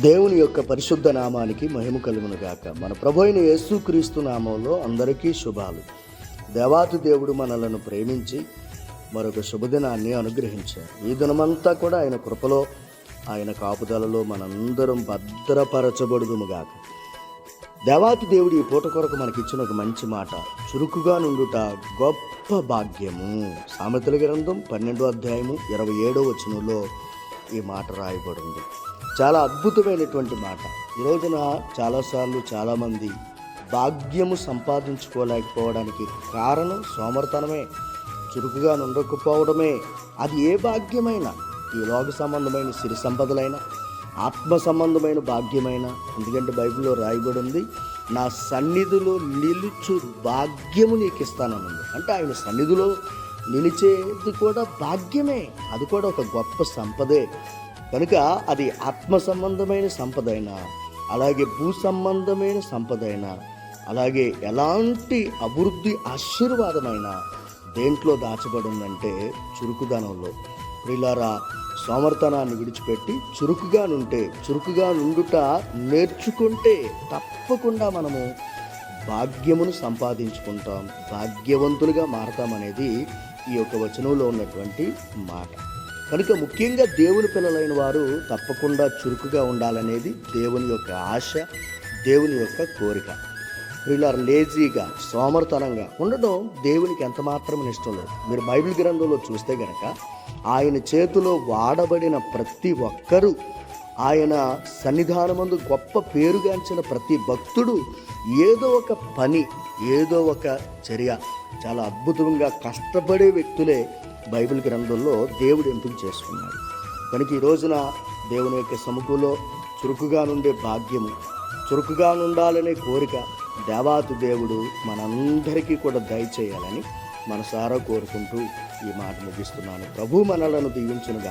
దేవుని యొక్క పరిశుద్ధ నామానికి మహిమ కలుగును గాక మన ప్రభుయిన యేసుక్రీస్తు నామంలో అందరికీ శుభాలు. దేవాతి దేవుడు మనలను ప్రేమించి మరొక శుభదినాన్ని అనుగ్రహించారు. ఈ దినమంతా కూడా ఆయన కృపలో ఆయన కాపుదలలో మనందరం భద్రపరచబడుదుము గాక దేవాతి దేవుడి ఈ పూట కొరకు మనకిచ్చిన ఒక మంచి మాట. చురుకుగా నుండుట గొప్ప భాగ్యము. సామెతల గ్రంథం పన్నెండో అధ్యాయము ఇరవై ఏడో వచనంలో ఈ మాట రాయబడింది. చాలా అద్భుతమైనటువంటి మాట. ఈ రోజున చాలాసార్లు చాలామంది భాగ్యము సంపాదించుకోలేకపోవడానికి కారణం సోమర్తనమే. చురుకుగా ఉండకపోవడమే అది ఏ భాగ్యమైనా? ఈ లోక సంబంధమైన సిరి సంపదలైన ఆత్మ సంబంధమైన భాగ్యమైన? ఎందుకంటే బైబిల్లో రాయబడి ఉంది నా సన్నిధిలో నిలుచు భాగ్యము నీకు ఇస్తానని అంటే ఆయన సన్నిధిలో నిలిచేది కూడా భాగ్యమే. అది కూడా ఒక గొప్ప సంపదే. కనుక అది ఆత్మ సంబంధమైన సంపదైనా అలాగే భూ సంబంధమైన సంపదైనా అలాగే ఎలాంటి అభివృద్ధి ఆశీర్వాదమైన దేంట్లో దాచబడిందంటే చురుకుదనంలో. ప్రిలారా సోమర్తనాన్ని విడిచిపెట్టి చురుకుగా నుంటే చురుకుగా నుండుట నేర్చుకుంటే తప్పకుండా మనము భాగ్యమును సంపాదించుకుంటాం. భాగ్యవంతులుగా మారతామనేది ఈ యొక్క వచనంలో ఉన్నటువంటి మాట. కనుక ముఖ్యంగా దేవుని పిల్లలైన వారు తప్పకుండా చురుకుగా ఉండాలనేది దేవుని యొక్క ఆశ దేవుని యొక్క కోరిక. వీళ్ళ లేజీగా సోమర్తనంగా ఉండడం దేవునికి ఎంత మాత్రం ఇష్టం లేదు. మీరు బైబిల్ గ్రంథంలో చూస్తే గనక ఆయన చేతిలో వాడబడిన ప్రతి ఒక్కరూ ఆయన సన్నిధానమందు గొప్ప పేరుగాంచిన ప్రతి భక్తుడు ఏదో ఒక పని ఏదో ఒక చర్య చాలా అద్భుతంగా కష్టపడే వ్యక్తులే బైబిల్ గ్రంథంలో దేవుడు ఎంపిక చేసుకున్నాడు. కనుక ఈ రోజున దేవుని యొక్క సముఖంలో చురుకుగా నుండే భాగ్యము చురుకుగా ఉండాలనే కోరిక దేవాతి దేవుడు మనందరికీ కూడా దయచేయాలని మనసారా కోరుకుంటూ ఈ మాట ముగిస్తున్నాను. ప్రభు మనలను దీవించునుగా